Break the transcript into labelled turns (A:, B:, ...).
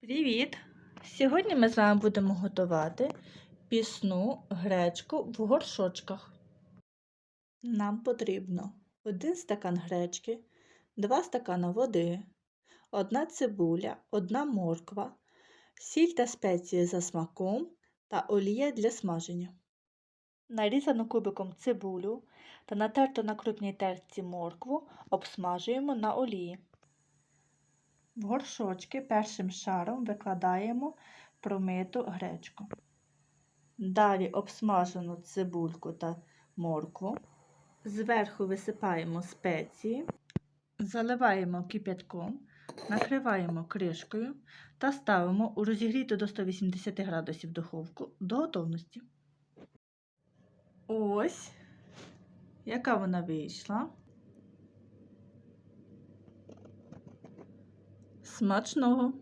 A: Привіт! Сьогодні ми з вами будемо готувати пісну гречку в горшочках. Нам потрібно 1 стакан гречки, 2 стакани води, 1 цибуля, 1 морква, сіль та спеції за смаком та олія для смаження. Нарізану кубиком цибулю та натерту на крупній терці моркву обсмажуємо на олії. В горшочки першим шаром викладаємо промиту гречку. Далі обсмажену цибульку та моркву. Зверху висипаємо спеції, заливаємо кип'ятком, накриваємо кришкою та ставимо у розігріту до 180 градусів духовку до готовності. Ось, яка вона вийшла. Смачного!